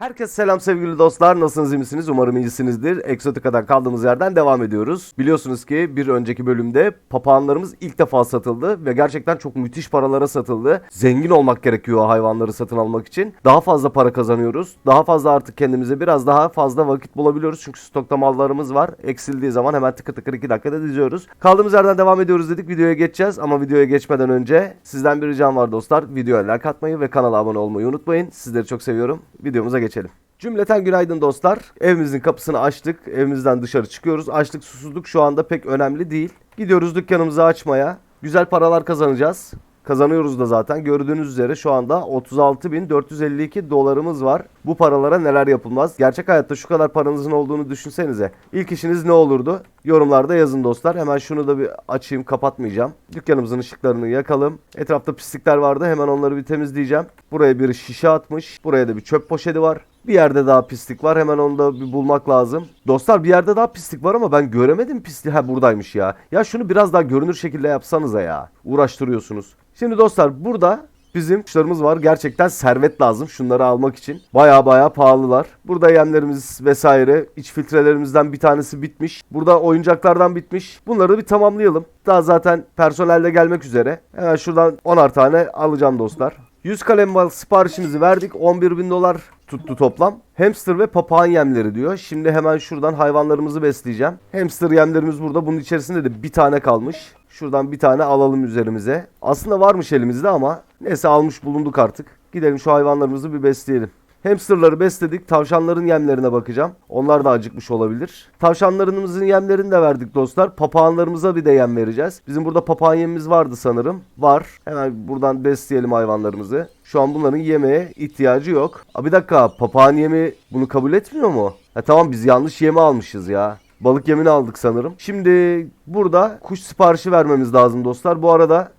Herkese selam sevgili dostlar. Nasılsınız iyi? Umarım iyisinizdir. Exotica'dan kaldığımız yerden devam ediyoruz. Biliyorsunuz ki bir önceki bölümde papağanlarımız ilk defa satıldı ve gerçekten çok müthiş paralara satıldı. Zengin olmak gerekiyor hayvanları satın almak için. Daha fazla para kazanıyoruz. Daha fazla artık kendimize biraz daha fazla vakit bulabiliyoruz. Çünkü stokta mallarımız var. Eksildiği zaman hemen tıkır tıkır 2 dakikada diziyoruz. Kaldığımız yerden devam ediyoruz dedik. Videoya geçeceğiz ama videoya geçmeden önce sizden bir ricam var dostlar. Videoya like atmayı ve kanala abone olmayı unutmayın. Sizleri çok seviyorum. Videomuza geçelim. Cümleten günaydın dostlar. Evimizin kapısını açtık. Evimizden dışarı çıkıyoruz. Açlık susuzluk şu anda pek önemli değil. Gidiyoruz dükkanımızı açmaya. Güzel paralar kazanacağız. Kazanıyoruz da zaten. Gördüğünüz üzere şu anda 36.452 dolarımız var. Bu paralara neler yapılmaz? Gerçek hayatta şu kadar paranızın olduğunu düşünsenize. İlk işiniz ne olurdu? Yorumlarda yazın dostlar. Hemen şunu da bir açayım kapatmayacağım. Dükkanımızın ışıklarını yakalım. Etrafta pislikler vardı. Hemen onları bir temizleyeceğim. Buraya bir şişe atmış. Buraya da bir çöp poşeti var. Bir yerde daha pislik var. Hemen onu da bir bulmak lazım. Dostlar bir yerde daha pislik var ama ben göremedim pisliği. Ha buradaymış ya. Ya şunu biraz daha görünür şekilde yapsanıza ya. Uğraştırıyorsunuz. Şimdi dostlar burada bizim kuşlarımız var. Gerçekten servet lazım şunları almak için. Baya baya pahalılar. Burada yemlerimiz vesaire. iç filtrelerimizden bir tanesi bitmiş. Burada oyuncaklardan bitmiş. Bunları bir tamamlayalım. Daha zaten personel de gelmek üzere. Hemen şuradan 10'ar tane alacağım dostlar. 100 kalem bal siparişimizi verdik. 11 bin dolar tuttu toplam. Hamster ve papağan yemleri diyor. Şimdi hemen şuradan hayvanlarımızı besleyeceğim. Hamster yemlerimiz burada. Bunun içerisinde de bir tane kalmış. Şuradan bir tane alalım üzerimize. Aslında varmış elimizde ama neyse almış bulunduk artık. Gidelim şu hayvanlarımızı bir besleyelim. Hamsterları besledik. Tavşanların yemlerine bakacağım. Onlar da acıkmış olabilir. Tavşanlarımızın yemlerini de verdik dostlar. Papağanlarımıza bir de yem vereceğiz. Bizim burada papağan yemimiz vardı sanırım. Var. Hemen buradan besleyelim hayvanlarımızı. Şu an bunların yemeğe ihtiyacı yok. Aa, bir dakika papağan yemi bunu kabul etmiyor mu? Ha, tamam biz yanlış yemi almışız ya. Balık yemini aldık sanırım. Şimdi burada kuş siparişi vermemiz lazım dostlar. Bu arada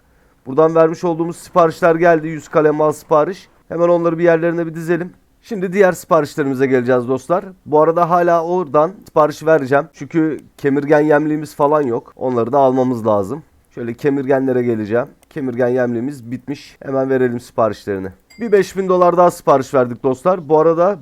buradan vermiş olduğumuz siparişler geldi. 100 kalem mal sipariş. Hemen onları bir yerlerine bir dizelim. Şimdi diğer siparişlerimize geleceğiz dostlar. Bu arada hala oradan sipariş vereceğim. Çünkü kemirgen yemliğimiz falan yok. Onları da almamız lazım. Şöyle kemirgenlere geleceğim. Kemirgen yemliğimiz bitmiş. Hemen verelim siparişlerini. Bir 5000 dolar daha sipariş verdik dostlar. Bu arada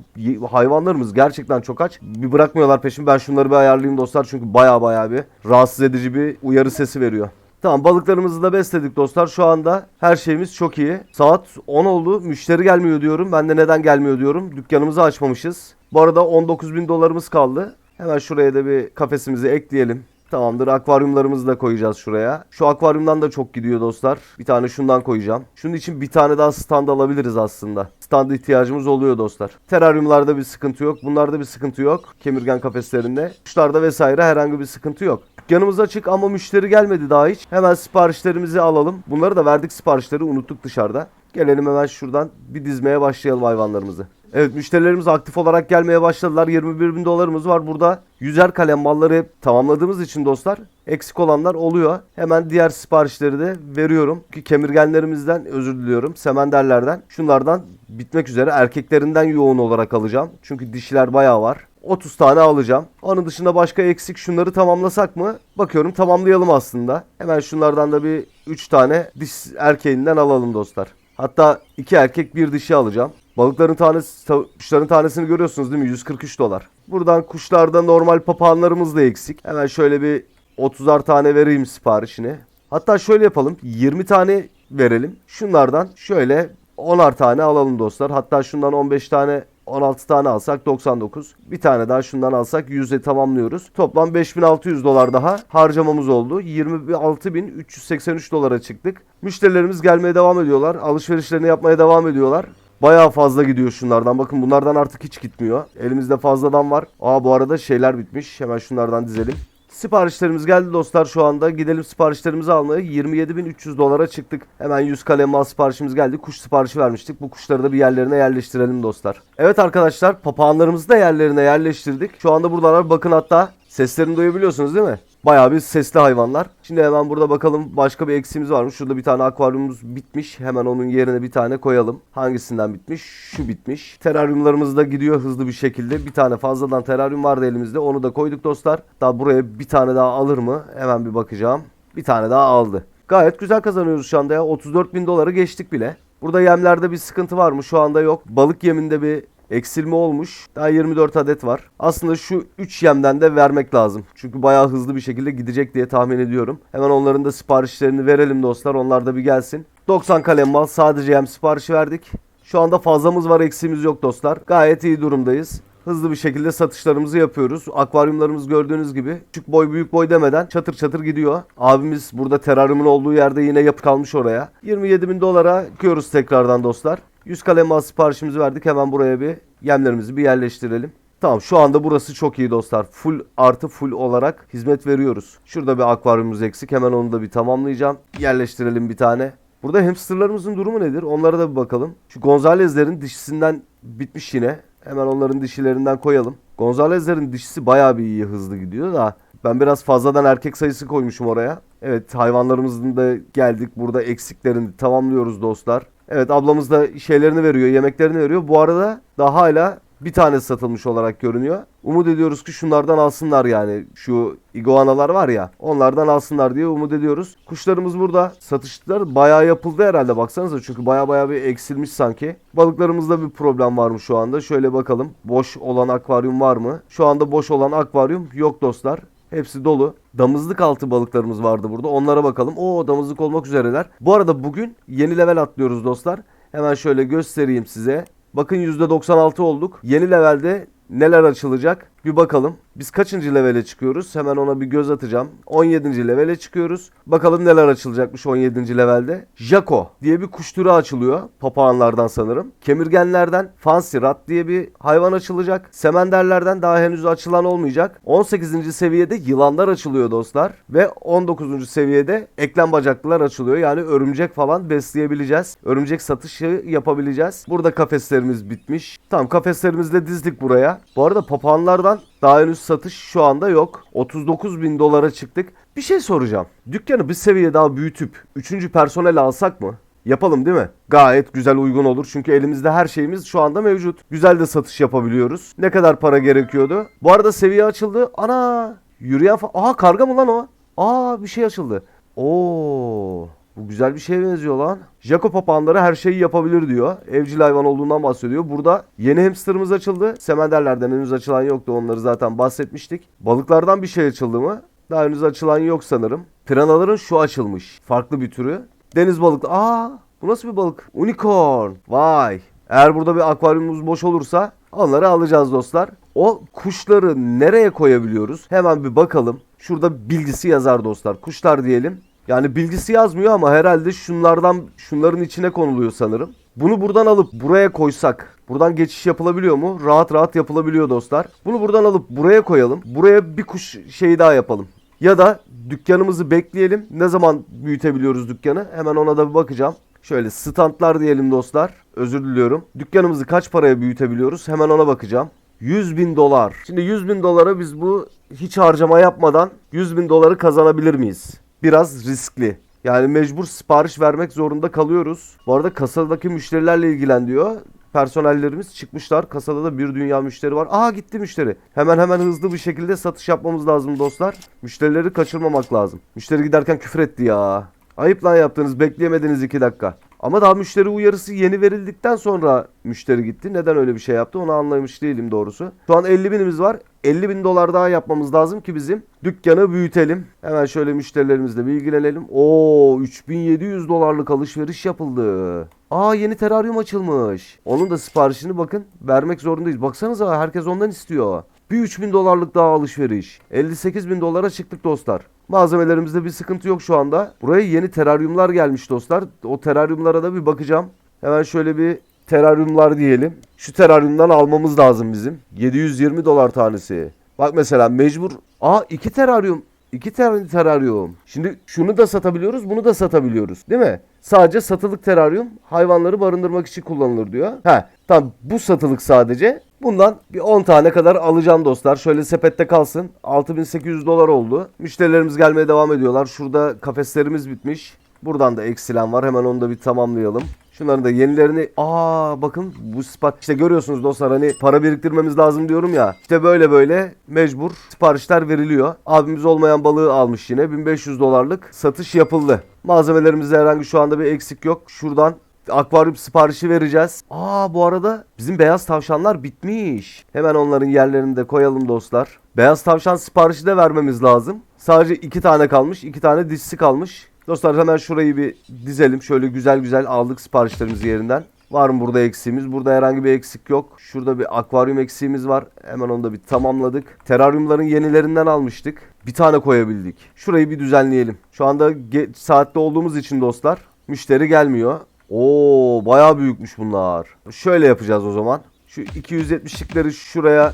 hayvanlarımız gerçekten çok aç. Bir bırakmıyorlar peşimi. Ben şunları bir ayarlayayım dostlar. Çünkü baya baya bir rahatsız edici bir uyarı sesi veriyor. Tamam balıklarımızı da besledik dostlar. Şu anda her şeyimiz çok iyi. Saat 10 oldu. Müşteri gelmiyor diyorum. Ben de neden gelmiyor diyorum. Dükkanımızı açmamışız. Bu arada 19 bin dolarımız kaldı. Hemen şuraya da bir kafesimizi ekleyelim. Tamamdır. Akvaryumlarımızı da koyacağız şuraya. Şu akvaryumdan da çok gidiyor dostlar. Bir tane şundan koyacağım. Şunun için bir tane daha stand alabiliriz aslında. Stand ihtiyacımız oluyor dostlar. Teraryumlarda bir sıkıntı yok. Bunlarda bir sıkıntı yok. Kemirgen kafeslerinde. Kuşlarda vesaire herhangi bir sıkıntı yok. Dükkanımız açık ama müşteri gelmedi daha hiç. Hemen siparişlerimizi alalım. Bunları da verdik siparişleri unuttuk dışarıda. Gelelim hemen şuradan bir dizmeye başlayalım hayvanlarımızı. Evet müşterilerimiz aktif olarak gelmeye başladılar. 21 bin dolarımız var. Burada yüzer kalem malları tamamladığımız için dostlar eksik olanlar oluyor. Hemen diğer siparişleri de veriyorum. Ki kemirgenlerimizden özür diliyorum. Semenderlerden. Şunlardan bitmek üzere erkeklerinden yoğun olarak alacağım. Çünkü dişiler bayağı var. 30 tane alacağım. Onun dışında başka eksik şunları tamamlasak mı? Bakıyorum tamamlayalım aslında. Hemen şunlardan da bir 3 tane diş erkeğinden alalım dostlar. Hatta 2 erkek bir dişi alacağım. Balıkların tanesi, ta- kuşların tanesini görüyorsunuz değil mi? 143 dolar. Buradan kuşlarda normal papağanlarımız da eksik. Hemen şöyle bir 30'ar tane vereyim siparişini. Hatta şöyle yapalım. 20 tane verelim. Şunlardan şöyle 10'ar tane alalım dostlar. Hatta şundan 15 tane 16 tane alsak 99. Bir tane daha şundan alsak 100'e tamamlıyoruz. Toplam 5600 dolar daha harcamamız oldu. 26383 dolara çıktık. Müşterilerimiz gelmeye devam ediyorlar. Alışverişlerini yapmaya devam ediyorlar. Bayağı fazla gidiyor şunlardan. Bakın bunlardan artık hiç gitmiyor. Elimizde fazladan var. Aa bu arada şeyler bitmiş. Hemen şunlardan dizelim. Siparişlerimiz geldi dostlar şu anda. Gidelim siparişlerimizi almaya. 27.300 dolara çıktık. Hemen 100 kalem mal siparişimiz geldi. Kuş siparişi vermiştik. Bu kuşları da bir yerlerine yerleştirelim dostlar. Evet arkadaşlar papağanlarımızı da yerlerine yerleştirdik. Şu anda buradalar. Bakın hatta seslerini duyabiliyorsunuz değil mi? Bayağı bir sesli hayvanlar. Şimdi hemen burada bakalım başka bir eksiğimiz var mı? Şurada bir tane akvaryumumuz bitmiş. Hemen onun yerine bir tane koyalım. Hangisinden bitmiş? Şu bitmiş. Teraryumlarımız da gidiyor hızlı bir şekilde. Bir tane fazladan teraryum vardı elimizde. Onu da koyduk dostlar. Daha buraya bir tane daha alır mı? Hemen bir bakacağım. Bir tane daha aldı. Gayet güzel kazanıyoruz şu anda ya. 34 bin doları geçtik bile. Burada yemlerde bir sıkıntı var mı? Şu anda yok. Balık yeminde bir Eksilme olmuş. Daha 24 adet var. Aslında şu 3 yemden de vermek lazım. Çünkü bayağı hızlı bir şekilde gidecek diye tahmin ediyorum. Hemen onların da siparişlerini verelim dostlar. Onlar da bir gelsin. 90 kalem mal sadece yem siparişi verdik. Şu anda fazlamız var eksiğimiz yok dostlar. Gayet iyi durumdayız. Hızlı bir şekilde satışlarımızı yapıyoruz. Akvaryumlarımız gördüğünüz gibi küçük boy büyük boy demeden çatır çatır gidiyor. Abimiz burada teraryumun olduğu yerde yine yapı kalmış oraya. 27 bin dolara çıkıyoruz tekrardan dostlar. 100 kalem mal siparişimizi verdik. Hemen buraya bir yemlerimizi bir yerleştirelim. Tamam şu anda burası çok iyi dostlar. Full artı full olarak hizmet veriyoruz. Şurada bir akvaryumumuz eksik. Hemen onu da bir tamamlayacağım. Yerleştirelim bir tane. Burada hamsterlarımızın durumu nedir? Onlara da bir bakalım. Şu Gonzalez'lerin dişisinden bitmiş yine. Hemen onların dişilerinden koyalım. Gonzalez'lerin dişisi bayağı bir iyi hızlı gidiyor da ben biraz fazladan erkek sayısı koymuşum oraya. Evet hayvanlarımızın da geldik. Burada eksiklerini tamamlıyoruz dostlar. Evet ablamız da şeylerini veriyor, yemeklerini veriyor. Bu arada daha hala bir tane satılmış olarak görünüyor. Umut ediyoruz ki şunlardan alsınlar yani. Şu iguanalar var ya onlardan alsınlar diye umut ediyoruz. Kuşlarımız burada. Satışlar bayağı yapıldı herhalde baksanıza. Çünkü bayağı bayağı bir eksilmiş sanki. Balıklarımızda bir problem var mı şu anda? Şöyle bakalım. Boş olan akvaryum var mı? Şu anda boş olan akvaryum yok dostlar. Hepsi dolu. Damızlık altı balıklarımız vardı burada. Onlara bakalım. Oo damızlık olmak üzereler. Bu arada bugün yeni level atlıyoruz dostlar. Hemen şöyle göstereyim size. Bakın %96 olduk. Yeni levelde neler açılacak bir bakalım. Biz kaçıncı levele çıkıyoruz? Hemen ona bir göz atacağım. 17. levele çıkıyoruz. Bakalım neler açılacakmış 17. levelde. Jaco diye bir kuş türü açılıyor. Papağanlardan sanırım. Kemirgenlerden Fancy Rat diye bir hayvan açılacak. Semenderlerden daha henüz açılan olmayacak. 18. seviyede yılanlar açılıyor dostlar. Ve 19. seviyede eklem bacaklılar açılıyor. Yani örümcek falan besleyebileceğiz. Örümcek satışı yapabileceğiz. Burada kafeslerimiz bitmiş. Tamam kafeslerimizi de dizdik buraya. Bu arada papağanlardan daha henüz satış şu anda yok. 39 bin dolara çıktık. Bir şey soracağım. Dükkanı bir seviye daha büyütüp 3. personel alsak mı? Yapalım değil mi? Gayet güzel uygun olur. Çünkü elimizde her şeyimiz şu anda mevcut. Güzel de satış yapabiliyoruz. Ne kadar para gerekiyordu? Bu arada seviye açıldı. Ana! Yürüyen fa- Aha karga mı lan o? Aa bir şey açıldı. Oo. Bu güzel bir şeye benziyor lan. Jaco papağanları her şeyi yapabilir diyor. Evcil hayvan olduğundan bahsediyor. Burada yeni hamsterımız açıldı. Semenderlerden henüz açılan yoktu. Onları zaten bahsetmiştik. Balıklardan bir şey açıldı mı? Daha henüz açılan yok sanırım. Piranaların şu açılmış. Farklı bir türü. Deniz balıklı. Aa, bu nasıl bir balık? Unicorn. Vay. Eğer burada bir akvaryumumuz boş olursa onları alacağız dostlar. O kuşları nereye koyabiliyoruz? Hemen bir bakalım. Şurada bilgisi yazar dostlar. Kuşlar diyelim. Yani bilgisi yazmıyor ama herhalde şunlardan şunların içine konuluyor sanırım. Bunu buradan alıp buraya koysak buradan geçiş yapılabiliyor mu? Rahat rahat yapılabiliyor dostlar. Bunu buradan alıp buraya koyalım. Buraya bir kuş şeyi daha yapalım. Ya da dükkanımızı bekleyelim. Ne zaman büyütebiliyoruz dükkanı? Hemen ona da bir bakacağım. Şöyle standlar diyelim dostlar. Özür diliyorum. Dükkanımızı kaç paraya büyütebiliyoruz? Hemen ona bakacağım. 100 bin dolar. Şimdi 100 bin dolara biz bu hiç harcama yapmadan 100 bin doları kazanabilir miyiz? Biraz riskli. Yani mecbur sipariş vermek zorunda kalıyoruz. Bu arada kasadaki müşterilerle ilgilen diyor. Personellerimiz çıkmışlar. Kasada da bir dünya müşteri var. Aa gitti müşteri. Hemen hemen hızlı bir şekilde satış yapmamız lazım dostlar. Müşterileri kaçırmamak lazım. Müşteri giderken küfür etti ya. Ayıp lan yaptınız. Bekleyemediniz iki dakika. Ama daha müşteri uyarısı yeni verildikten sonra müşteri gitti. Neden öyle bir şey yaptı onu anlamış değilim doğrusu. Şu an 50 binimiz var. 50 bin dolar daha yapmamız lazım ki bizim dükkanı büyütelim. Hemen şöyle müşterilerimizle bilgilenelim. Oo 3700 dolarlık alışveriş yapıldı. Aa yeni teraryum açılmış. Onun da siparişini bakın vermek zorundayız. Baksanıza herkes ondan istiyor. Bir 3000 dolarlık daha alışveriş. 58 bin dolara çıktık dostlar. Malzemelerimizde bir sıkıntı yok şu anda. Buraya yeni teraryumlar gelmiş dostlar. O teraryumlara da bir bakacağım. Hemen şöyle bir teraryumlar diyelim. Şu teraryumdan almamız lazım bizim. 720 dolar tanesi. Bak mesela mecbur. Aa iki teraryum. İki tane teraryum. Şimdi şunu da satabiliyoruz, bunu da satabiliyoruz. Değil mi? Sadece satılık teraryum hayvanları barındırmak için kullanılır diyor. He, tamam bu satılık sadece. Bundan bir 10 tane kadar alacağım dostlar. Şöyle sepette kalsın. 6800 dolar oldu. Müşterilerimiz gelmeye devam ediyorlar. Şurada kafeslerimiz bitmiş. Buradan da eksilen var. Hemen onu da bir tamamlayalım. Şunların da yenilerini aa bakın bu spot işte görüyorsunuz dostlar hani para biriktirmemiz lazım diyorum ya. İşte böyle böyle mecbur siparişler veriliyor. Abimiz olmayan balığı almış yine 1500 dolarlık satış yapıldı. Malzemelerimizde herhangi şu anda bir eksik yok. Şuradan akvaryum siparişi vereceğiz. Aa bu arada bizim beyaz tavşanlar bitmiş. Hemen onların yerlerini de koyalım dostlar. Beyaz tavşan siparişi de vermemiz lazım. Sadece iki tane kalmış. iki tane dişisi kalmış. Dostlar hemen şurayı bir dizelim. Şöyle güzel güzel aldık siparişlerimizi yerinden. Var mı burada eksiğimiz? Burada herhangi bir eksik yok. Şurada bir akvaryum eksiğimiz var. Hemen onu da bir tamamladık. Teraryumların yenilerinden almıştık. Bir tane koyabildik. Şurayı bir düzenleyelim. Şu anda geç saatte olduğumuz için dostlar müşteri gelmiyor. Oo bayağı büyükmüş bunlar. Şöyle yapacağız o zaman. Şu 270'likleri şuraya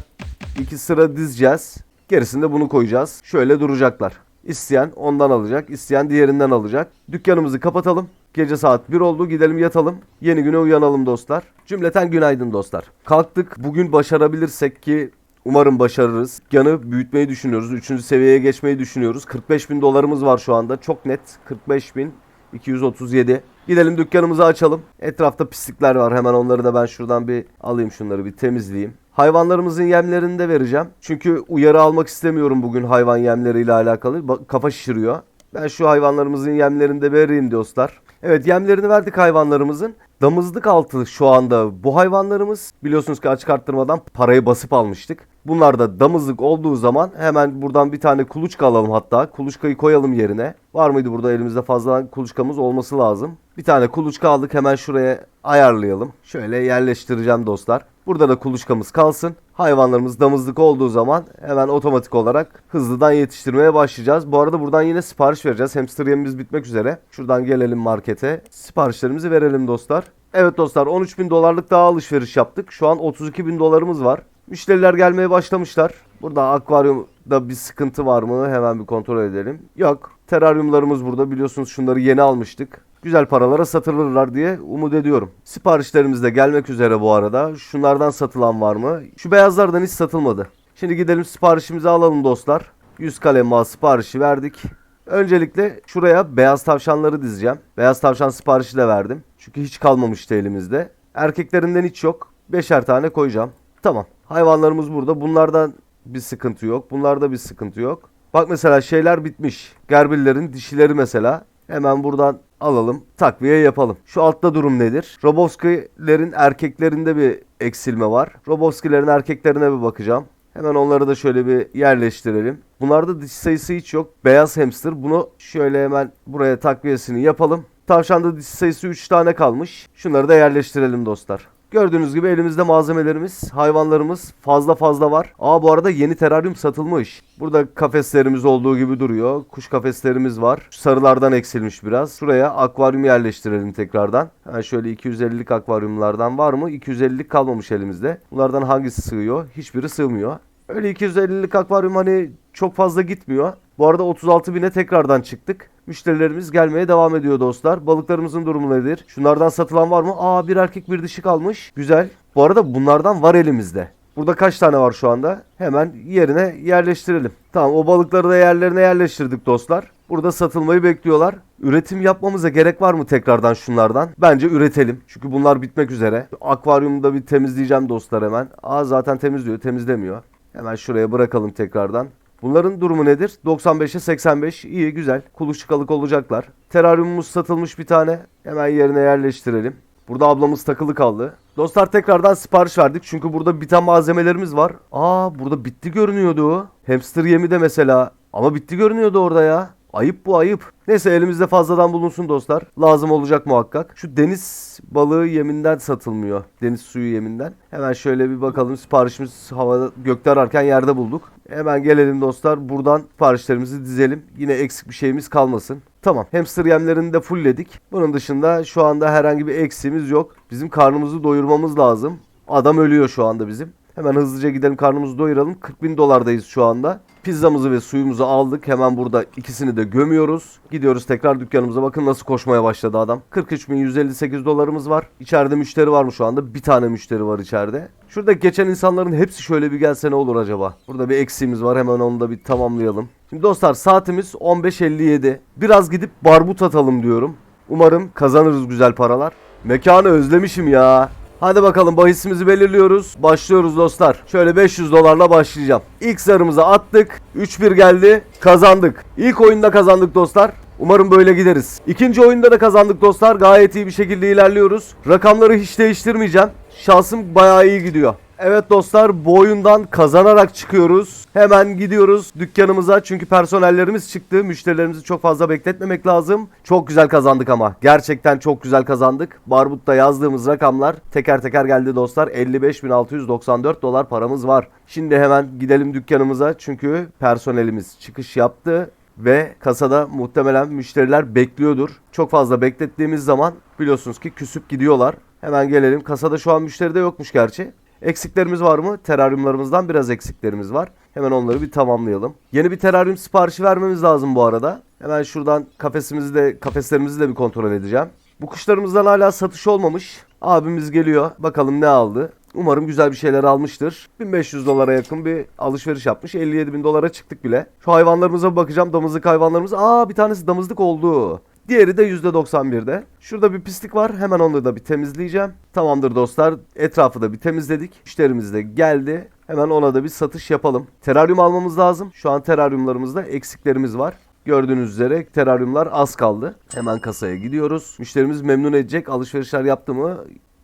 iki sıra dizeceğiz. Gerisinde bunu koyacağız. Şöyle duracaklar. İsteyen ondan alacak, isteyen diğerinden alacak. Dükkanımızı kapatalım. Gece saat 1 oldu gidelim yatalım. Yeni güne uyanalım dostlar. Cümleten günaydın dostlar. Kalktık. Bugün başarabilirsek ki umarım başarırız. Dükkanı büyütmeyi düşünüyoruz. Üçüncü seviyeye geçmeyi düşünüyoruz. 45 bin dolarımız var şu anda. Çok net. 45 bin. 237. Gidelim dükkanımızı açalım. Etrafta pislikler var. Hemen onları da ben şuradan bir alayım şunları bir temizleyeyim. Hayvanlarımızın yemlerini de vereceğim. Çünkü uyarı almak istemiyorum bugün hayvan yemleriyle alakalı. Ba- Kafa şişiriyor. Ben şu hayvanlarımızın yemlerini de vereyim dostlar. Evet yemlerini verdik hayvanlarımızın. Damızlık altı şu anda bu hayvanlarımız. Biliyorsunuz ki açık arttırmadan parayı basıp almıştık. Bunlar da damızlık olduğu zaman hemen buradan bir tane kuluçka alalım hatta. Kuluçkayı koyalım yerine. Var mıydı burada elimizde fazla kuluçkamız olması lazım. Bir tane kuluçka aldık hemen şuraya ayarlayalım. Şöyle yerleştireceğim dostlar. Burada da kuluçkamız kalsın. Hayvanlarımız damızlık olduğu zaman hemen otomatik olarak hızlıdan yetiştirmeye başlayacağız. Bu arada buradan yine sipariş vereceğiz. Hamster yemimiz bitmek üzere. Şuradan gelelim markete. Siparişlerimizi verelim dostlar. Evet dostlar 13 bin dolarlık daha alışveriş yaptık. Şu an 32 bin dolarımız var. Müşteriler gelmeye başlamışlar. Burada akvaryumda bir sıkıntı var mı? Hemen bir kontrol edelim. Yok. Teraryumlarımız burada. Biliyorsunuz şunları yeni almıştık. Güzel paralara satılırlar diye umut ediyorum. Siparişlerimiz de gelmek üzere bu arada. Şunlardan satılan var mı? Şu beyazlardan hiç satılmadı. Şimdi gidelim siparişimizi alalım dostlar. 100 kalem mal siparişi verdik. Öncelikle şuraya beyaz tavşanları dizeceğim. Beyaz tavşan siparişi de verdim. Çünkü hiç kalmamıştı elimizde. Erkeklerinden hiç yok. Beşer tane koyacağım. Tamam. Hayvanlarımız burada. Bunlardan bir sıkıntı yok. Bunlarda bir sıkıntı yok. Bak mesela şeyler bitmiş. Gerbillerin dişileri mesela. Hemen buradan alalım. Takviye yapalım. Şu altta durum nedir? Robovskilerin erkeklerinde bir eksilme var. Robovskilerin erkeklerine bir bakacağım. Hemen onları da şöyle bir yerleştirelim. Bunlarda diş sayısı hiç yok. Beyaz hamster. Bunu şöyle hemen buraya takviyesini yapalım. Tavşanda diş sayısı 3 tane kalmış. Şunları da yerleştirelim dostlar. Gördüğünüz gibi elimizde malzemelerimiz, hayvanlarımız fazla fazla var. Aa bu arada yeni teraryum satılmış. Burada kafeslerimiz olduğu gibi duruyor. Kuş kafeslerimiz var. Şu sarılardan eksilmiş biraz. Şuraya akvaryum yerleştirelim tekrardan. Ha şöyle 250'lik akvaryumlardan var mı? 250'lik kalmamış elimizde. Bunlardan hangisi sığıyor? Hiçbiri sığmıyor. Öyle 250'lik akvaryum hani çok fazla gitmiyor. Bu arada 36 bine tekrardan çıktık. Müşterilerimiz gelmeye devam ediyor dostlar. Balıklarımızın durumu nedir? Şunlardan satılan var mı? Aa bir erkek bir dişi kalmış. Güzel. Bu arada bunlardan var elimizde. Burada kaç tane var şu anda? Hemen yerine yerleştirelim. Tamam o balıkları da yerlerine yerleştirdik dostlar. Burada satılmayı bekliyorlar. Üretim yapmamıza gerek var mı tekrardan şunlardan? Bence üretelim. Çünkü bunlar bitmek üzere. Akvaryumda bir temizleyeceğim dostlar hemen. Aa zaten temizliyor, temizlemiyor. Hemen şuraya bırakalım tekrardan. Bunların durumu nedir? 95'e 85. İyi güzel. Kuluçkalık olacaklar. Teraryumumuz satılmış bir tane. Hemen yerine yerleştirelim. Burada ablamız takılı kaldı. Dostlar tekrardan sipariş verdik. Çünkü burada biten malzemelerimiz var. Aa burada bitti görünüyordu. Hamster yemi de mesela. Ama bitti görünüyordu orada ya. Ayıp bu ayıp. Neyse elimizde fazladan bulunsun dostlar. Lazım olacak muhakkak. Şu deniz balığı yeminden satılmıyor. Deniz suyu yeminden. Hemen şöyle bir bakalım. Siparişimiz havada gökte ararken yerde bulduk. Hemen gelelim dostlar. Buradan siparişlerimizi dizelim. Yine eksik bir şeyimiz kalmasın. Tamam. Hamster yemlerini de fullledik. Bunun dışında şu anda herhangi bir eksiğimiz yok. Bizim karnımızı doyurmamız lazım. Adam ölüyor şu anda bizim. Hemen hızlıca gidelim karnımızı doyuralım. 40 bin dolardayız şu anda. Pizzamızı ve suyumuzu aldık. Hemen burada ikisini de gömüyoruz. Gidiyoruz tekrar dükkanımıza. Bakın nasıl koşmaya başladı adam. 43.158 dolarımız var. İçeride müşteri var mı şu anda? Bir tane müşteri var içeride. Şurada geçen insanların hepsi şöyle bir gelse ne olur acaba? Burada bir eksiğimiz var. Hemen onu da bir tamamlayalım. Şimdi dostlar saatimiz 15.57. Biraz gidip barbut atalım diyorum. Umarım kazanırız güzel paralar. Mekanı özlemişim ya. Hadi bakalım bahisimizi belirliyoruz. Başlıyoruz dostlar. Şöyle 500 dolarla başlayacağım. İlk zarımızı attık. 3-1 geldi. Kazandık. İlk oyunda kazandık dostlar. Umarım böyle gideriz. İkinci oyunda da kazandık dostlar. Gayet iyi bir şekilde ilerliyoruz. Rakamları hiç değiştirmeyeceğim. Şansım bayağı iyi gidiyor. Evet dostlar bu oyundan kazanarak çıkıyoruz. Hemen gidiyoruz dükkanımıza çünkü personellerimiz çıktı. Müşterilerimizi çok fazla bekletmemek lazım. Çok güzel kazandık ama. Gerçekten çok güzel kazandık. Barbut'ta yazdığımız rakamlar teker teker geldi dostlar. 55.694 dolar paramız var. Şimdi hemen gidelim dükkanımıza çünkü personelimiz çıkış yaptı. Ve kasada muhtemelen müşteriler bekliyordur. Çok fazla beklettiğimiz zaman biliyorsunuz ki küsüp gidiyorlar. Hemen gelelim. Kasada şu an müşteri de yokmuş gerçi. Eksiklerimiz var mı? Teraryumlarımızdan biraz eksiklerimiz var. Hemen onları bir tamamlayalım. Yeni bir teraryum siparişi vermemiz lazım bu arada. Hemen şuradan kafesimizi de kafeslerimizi de bir kontrol edeceğim. Bu kuşlarımızdan hala satış olmamış. Abimiz geliyor. Bakalım ne aldı. Umarım güzel bir şeyler almıştır. 1500 dolara yakın bir alışveriş yapmış. 57 bin dolara çıktık bile. Şu hayvanlarımıza bakacağım. Damızlık hayvanlarımız. Aa bir tanesi damızlık oldu. Diğeri de %91'de. Şurada bir pislik var. Hemen onu da bir temizleyeceğim. Tamamdır dostlar. Etrafı da bir temizledik. Müşterimiz de geldi. Hemen ona da bir satış yapalım. Teraryum almamız lazım. Şu an teraryumlarımızda eksiklerimiz var. Gördüğünüz üzere teraryumlar az kaldı. Hemen kasaya gidiyoruz. Müşterimiz memnun edecek alışverişler yaptı mı?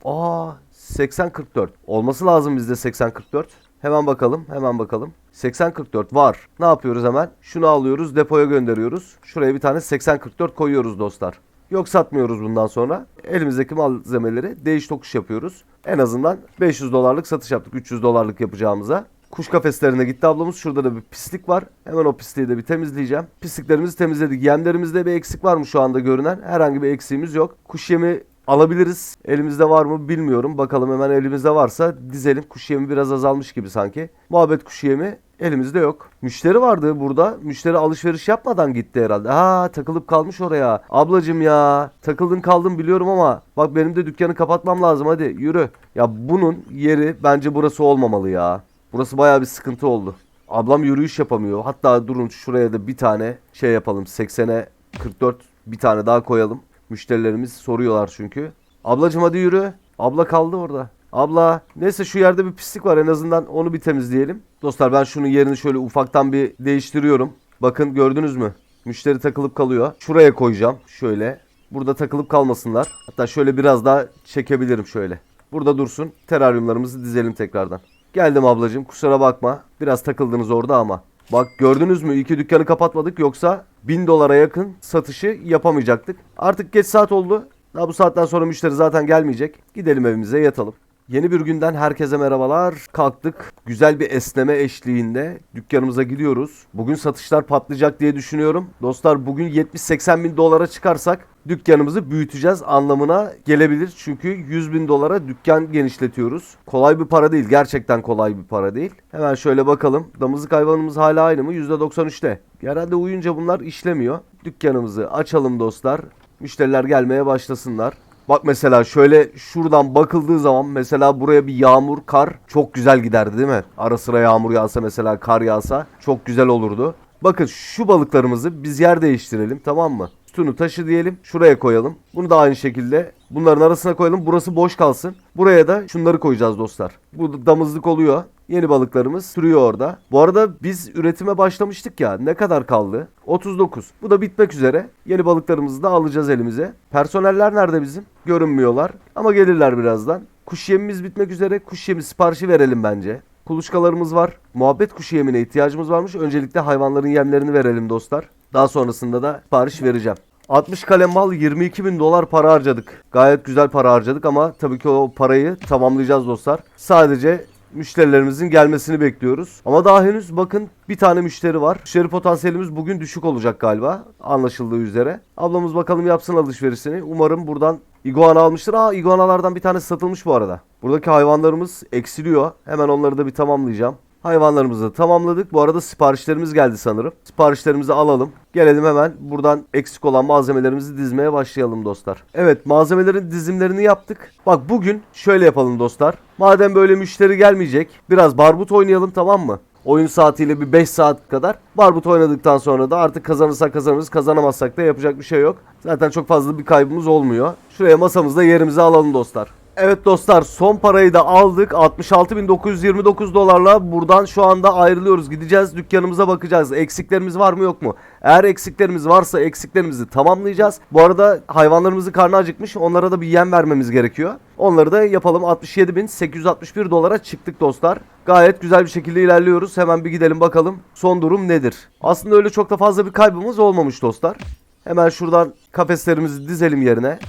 Aa 80-44. Olması lazım bizde 80-44. Hemen bakalım, hemen bakalım. 80-44 var. Ne yapıyoruz hemen? Şunu alıyoruz, depoya gönderiyoruz. Şuraya bir tane 80-44 koyuyoruz dostlar. Yok satmıyoruz bundan sonra. Elimizdeki malzemeleri değiş tokuş yapıyoruz. En azından 500 dolarlık satış yaptık 300 dolarlık yapacağımıza. Kuş kafeslerine gitti ablamız. Şurada da bir pislik var. Hemen o pisliği de bir temizleyeceğim. Pisliklerimizi temizledik. Yemlerimizde bir eksik var mı şu anda görünen? Herhangi bir eksiğimiz yok. Kuş yemi alabiliriz. Elimizde var mı bilmiyorum. Bakalım hemen elimizde varsa dizelim. Kuş yemi biraz azalmış gibi sanki. Muhabbet kuş yemi elimizde yok. Müşteri vardı burada. Müşteri alışveriş yapmadan gitti herhalde. Ha takılıp kalmış oraya. Ablacım ya takıldın kaldın biliyorum ama bak benim de dükkanı kapatmam lazım hadi yürü. Ya bunun yeri bence burası olmamalı ya. Burası baya bir sıkıntı oldu. Ablam yürüyüş yapamıyor. Hatta durun şuraya da bir tane şey yapalım. 80'e 44 bir tane daha koyalım. Müşterilerimiz soruyorlar çünkü. Ablacım hadi yürü. Abla kaldı orada. Abla neyse şu yerde bir pislik var en azından onu bir temizleyelim. Dostlar ben şunun yerini şöyle ufaktan bir değiştiriyorum. Bakın gördünüz mü? Müşteri takılıp kalıyor. Şuraya koyacağım şöyle. Burada takılıp kalmasınlar. Hatta şöyle biraz daha çekebilirim şöyle. Burada dursun. Teraryumlarımızı dizelim tekrardan. Geldim ablacığım kusura bakma. Biraz takıldınız orada ama. Bak gördünüz mü iki dükkanı kapatmadık yoksa 1000 dolara yakın satışı yapamayacaktık. Artık geç saat oldu. Daha bu saatten sonra müşteri zaten gelmeyecek. Gidelim evimize yatalım. Yeni bir günden herkese merhabalar. Kalktık. Güzel bir esneme eşliğinde dükkanımıza gidiyoruz. Bugün satışlar patlayacak diye düşünüyorum. Dostlar bugün 70-80 bin dolara çıkarsak dükkanımızı büyüteceğiz anlamına gelebilir. Çünkü 100 bin dolara dükkan genişletiyoruz. Kolay bir para değil. Gerçekten kolay bir para değil. Hemen şöyle bakalım. Damızlık hayvanımız hala aynı mı? %93'te. Herhalde uyuyunca bunlar işlemiyor. Dükkanımızı açalım dostlar. Müşteriler gelmeye başlasınlar. Bak mesela şöyle şuradan bakıldığı zaman mesela buraya bir yağmur, kar çok güzel giderdi değil mi? Ara sıra yağmur yağsa mesela kar yağsa çok güzel olurdu. Bakın şu balıklarımızı biz yer değiştirelim tamam mı? Sütunu taşı diyelim. Şuraya koyalım. Bunu da aynı şekilde bunların arasına koyalım. Burası boş kalsın. Buraya da şunları koyacağız dostlar. Bu damızlık oluyor. Yeni balıklarımız sürüyor orada. Bu arada biz üretime başlamıştık ya. Ne kadar kaldı? 39. Bu da bitmek üzere. Yeni balıklarımızı da alacağız elimize. Personeller nerede bizim? Görünmüyorlar. Ama gelirler birazdan. Kuş yemimiz bitmek üzere. Kuş yemi siparişi verelim bence. Kuluçkalarımız var. Muhabbet kuşu yemine ihtiyacımız varmış. Öncelikle hayvanların yemlerini verelim dostlar. Daha sonrasında da sipariş vereceğim. 60 kalem mal 22 bin dolar para harcadık. Gayet güzel para harcadık ama tabii ki o parayı tamamlayacağız dostlar. Sadece müşterilerimizin gelmesini bekliyoruz. Ama daha henüz bakın bir tane müşteri var. Müşteri potansiyelimiz bugün düşük olacak galiba anlaşıldığı üzere. Ablamız bakalım yapsın alışverişini. Umarım buradan iguana almıştır. Aa iguanalardan bir tanesi satılmış bu arada. Buradaki hayvanlarımız eksiliyor. Hemen onları da bir tamamlayacağım. Hayvanlarımızı tamamladık. Bu arada siparişlerimiz geldi sanırım. Siparişlerimizi alalım. Gelelim hemen buradan eksik olan malzemelerimizi dizmeye başlayalım dostlar. Evet malzemelerin dizimlerini yaptık. Bak bugün şöyle yapalım dostlar. Madem böyle müşteri gelmeyecek biraz barbut oynayalım tamam mı? Oyun saatiyle bir 5 saat kadar. Barbut oynadıktan sonra da artık kazanırsak kazanırız kazanamazsak da yapacak bir şey yok. Zaten çok fazla bir kaybımız olmuyor. Şuraya masamızda yerimizi alalım dostlar. Evet dostlar son parayı da aldık. 66.929 dolarla buradan şu anda ayrılıyoruz. Gideceğiz dükkanımıza bakacağız. Eksiklerimiz var mı yok mu? Eğer eksiklerimiz varsa eksiklerimizi tamamlayacağız. Bu arada hayvanlarımızın karnı acıkmış. Onlara da bir yem vermemiz gerekiyor. Onları da yapalım. 67.861 dolara çıktık dostlar. Gayet güzel bir şekilde ilerliyoruz. Hemen bir gidelim bakalım son durum nedir? Aslında öyle çok da fazla bir kaybımız olmamış dostlar. Hemen şuradan kafeslerimizi dizelim yerine.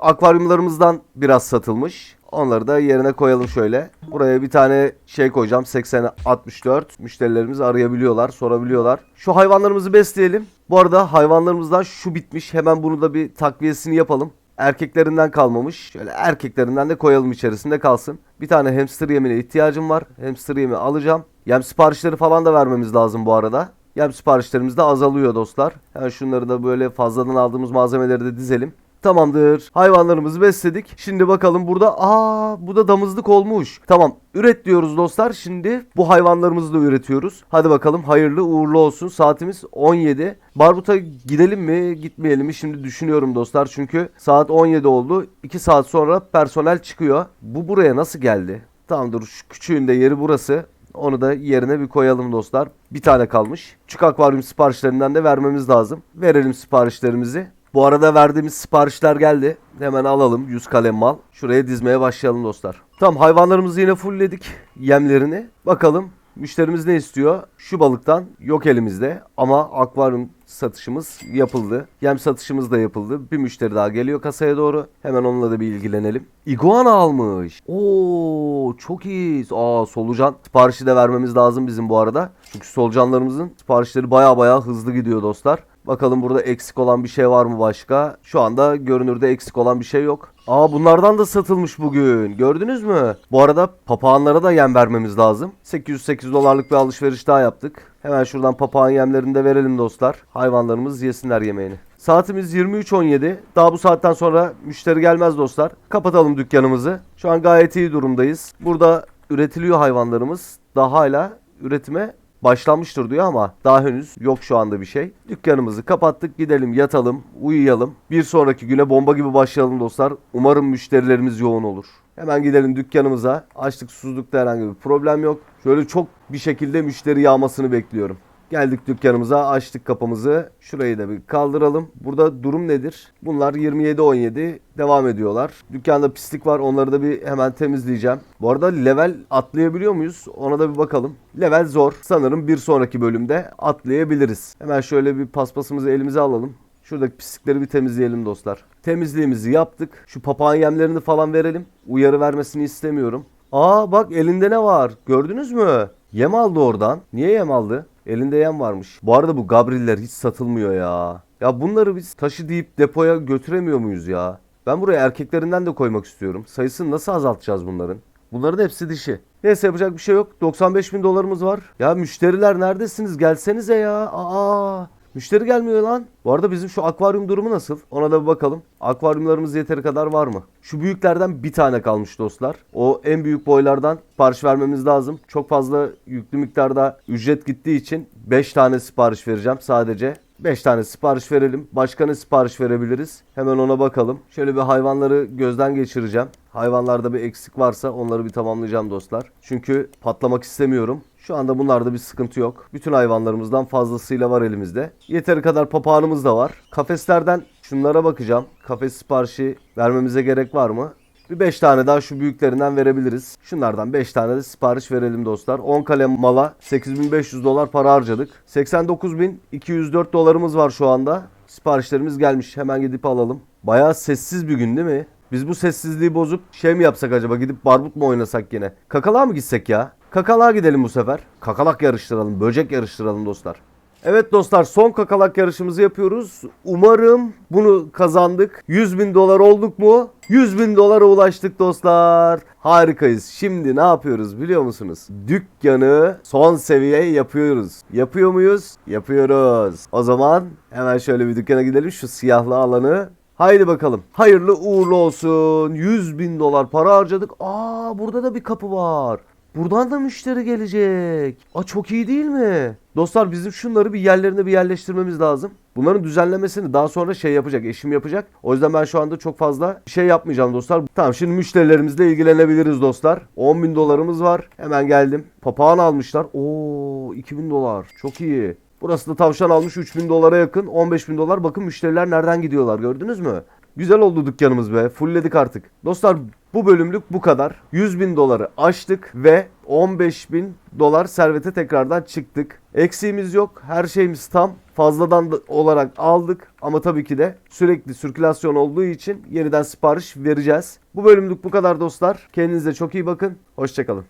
Akvaryumlarımızdan biraz satılmış. Onları da yerine koyalım şöyle. Buraya bir tane şey koyacağım. 80 64. Müşterilerimiz arayabiliyorlar, sorabiliyorlar. Şu hayvanlarımızı besleyelim. Bu arada hayvanlarımızdan şu bitmiş. Hemen bunu da bir takviyesini yapalım. Erkeklerinden kalmamış. Şöyle erkeklerinden de koyalım içerisinde kalsın. Bir tane hamster yemine ihtiyacım var. Hamster yemi alacağım. Yem siparişleri falan da vermemiz lazım bu arada. Yem siparişlerimiz de azalıyor dostlar. Hemen şunları da böyle fazladan aldığımız malzemeleri de dizelim. Tamamdır. Hayvanlarımızı besledik. Şimdi bakalım burada aa bu da damızlık olmuş. Tamam. Üret diyoruz dostlar. Şimdi bu hayvanlarımızı da üretiyoruz. Hadi bakalım hayırlı uğurlu olsun. Saatimiz 17. Barbut'a gidelim mi gitmeyelim mi şimdi düşünüyorum dostlar. Çünkü saat 17 oldu. 2 saat sonra personel çıkıyor. Bu buraya nasıl geldi? Tamamdır. Şu küçüğün de yeri burası. Onu da yerine bir koyalım dostlar. Bir tane kalmış. Küçük akvaryum siparişlerinden de vermemiz lazım. Verelim siparişlerimizi. Bu arada verdiğimiz siparişler geldi. Hemen alalım 100 kalem mal. Şuraya dizmeye başlayalım dostlar. Tamam hayvanlarımızı yine fullledik yemlerini. Bakalım müşterimiz ne istiyor? Şu balıktan yok elimizde ama akvaryum satışımız yapıldı. Yem satışımız da yapıldı. Bir müşteri daha geliyor kasaya doğru. Hemen onunla da bir ilgilenelim. Iguana almış. Oo çok iyi. Aa solucan siparişi de vermemiz lazım bizim bu arada. Çünkü solucanlarımızın siparişleri baya baya hızlı gidiyor dostlar. Bakalım burada eksik olan bir şey var mı başka? Şu anda görünürde eksik olan bir şey yok. Aa bunlardan da satılmış bugün. Gördünüz mü? Bu arada papağanlara da yem vermemiz lazım. 808 dolarlık bir alışveriş daha yaptık. Hemen şuradan papağan yemlerini de verelim dostlar. Hayvanlarımız yesinler yemeğini. Saatimiz 23.17. Daha bu saatten sonra müşteri gelmez dostlar. Kapatalım dükkanımızı. Şu an gayet iyi durumdayız. Burada üretiliyor hayvanlarımız. Daha hala üretime başlanmıştır diyor ama daha henüz yok şu anda bir şey. Dükkanımızı kapattık gidelim yatalım uyuyalım. Bir sonraki güne bomba gibi başlayalım dostlar. Umarım müşterilerimiz yoğun olur. Hemen gidelim dükkanımıza. Açlık susuzlukta herhangi bir problem yok. Şöyle çok bir şekilde müşteri yağmasını bekliyorum. Geldik dükkanımıza açtık kapımızı. Şurayı da bir kaldıralım. Burada durum nedir? Bunlar 27-17 devam ediyorlar. Dükkanda pislik var onları da bir hemen temizleyeceğim. Bu arada level atlayabiliyor muyuz? Ona da bir bakalım. Level zor. Sanırım bir sonraki bölümde atlayabiliriz. Hemen şöyle bir paspasımızı elimize alalım. Şuradaki pislikleri bir temizleyelim dostlar. Temizliğimizi yaptık. Şu papağan yemlerini falan verelim. Uyarı vermesini istemiyorum. Aa bak elinde ne var? Gördünüz mü? Yem aldı oradan. Niye yem aldı? Elinde yem varmış. Bu arada bu Gabriel'ler hiç satılmıyor ya. Ya bunları biz taşı deyip depoya götüremiyor muyuz ya? Ben buraya erkeklerinden de koymak istiyorum. Sayısını nasıl azaltacağız bunların? Bunların hepsi dişi. Neyse yapacak bir şey yok. 95 bin dolarımız var. Ya müşteriler neredesiniz? Gelsenize ya. Aa. Müşteri gelmiyor lan. Bu arada bizim şu akvaryum durumu nasıl? Ona da bir bakalım. Akvaryumlarımız yeteri kadar var mı? Şu büyüklerden bir tane kalmış dostlar. O en büyük boylardan sipariş vermemiz lazım. Çok fazla yüklü miktarda ücret gittiği için 5 tane sipariş vereceğim sadece. 5 tane sipariş verelim. Başka ne sipariş verebiliriz? Hemen ona bakalım. Şöyle bir hayvanları gözden geçireceğim. Hayvanlarda bir eksik varsa onları bir tamamlayacağım dostlar. Çünkü patlamak istemiyorum. Şu anda bunlarda bir sıkıntı yok. Bütün hayvanlarımızdan fazlasıyla var elimizde. Yeteri kadar papağanımız da var. Kafeslerden şunlara bakacağım. Kafes siparişi vermemize gerek var mı? Bir 5 tane daha şu büyüklerinden verebiliriz. Şunlardan 5 tane de sipariş verelim dostlar. 10 kalem mala 8500 dolar para harcadık. 89.204 dolarımız var şu anda. Siparişlerimiz gelmiş. Hemen gidip alalım. Bayağı sessiz bir gün değil mi? Biz bu sessizliği bozup şey mi yapsak acaba? Gidip barbut mu oynasak yine? Kakalağa mı gitsek ya? Kakalağa gidelim bu sefer. Kakalak yarıştıralım, böcek yarıştıralım dostlar. Evet dostlar son kakalak yarışımızı yapıyoruz. Umarım bunu kazandık. 100 bin dolar olduk mu? 100 bin dolara ulaştık dostlar. Harikayız. Şimdi ne yapıyoruz biliyor musunuz? Dükkanı son seviye yapıyoruz. Yapıyor muyuz? Yapıyoruz. O zaman hemen şöyle bir dükkana gidelim. Şu siyahlı alanı Haydi bakalım. Hayırlı uğurlu olsun. 100 bin dolar para harcadık. Aa burada da bir kapı var. Buradan da müşteri gelecek. Aa çok iyi değil mi? Dostlar bizim şunları bir yerlerine bir yerleştirmemiz lazım. Bunların düzenlemesini daha sonra şey yapacak, eşim yapacak. O yüzden ben şu anda çok fazla şey yapmayacağım dostlar. Tamam şimdi müşterilerimizle ilgilenebiliriz dostlar. 10 bin dolarımız var. Hemen geldim. Papağan almışlar. Oo 2000 dolar. Çok iyi. Burası da tavşan almış 3000 dolara yakın. 15 bin dolar. Bakın müşteriler nereden gidiyorlar gördünüz mü? Güzel oldu dükkanımız be. Fullledik artık. Dostlar bu bölümlük bu kadar. 100 bin doları aştık ve 15 bin dolar servete tekrardan çıktık. Eksiğimiz yok. Her şeyimiz tam. Fazladan da olarak aldık. Ama tabii ki de sürekli sirkülasyon olduğu için yeniden sipariş vereceğiz. Bu bölümlük bu kadar dostlar. Kendinize çok iyi bakın. Hoşçakalın.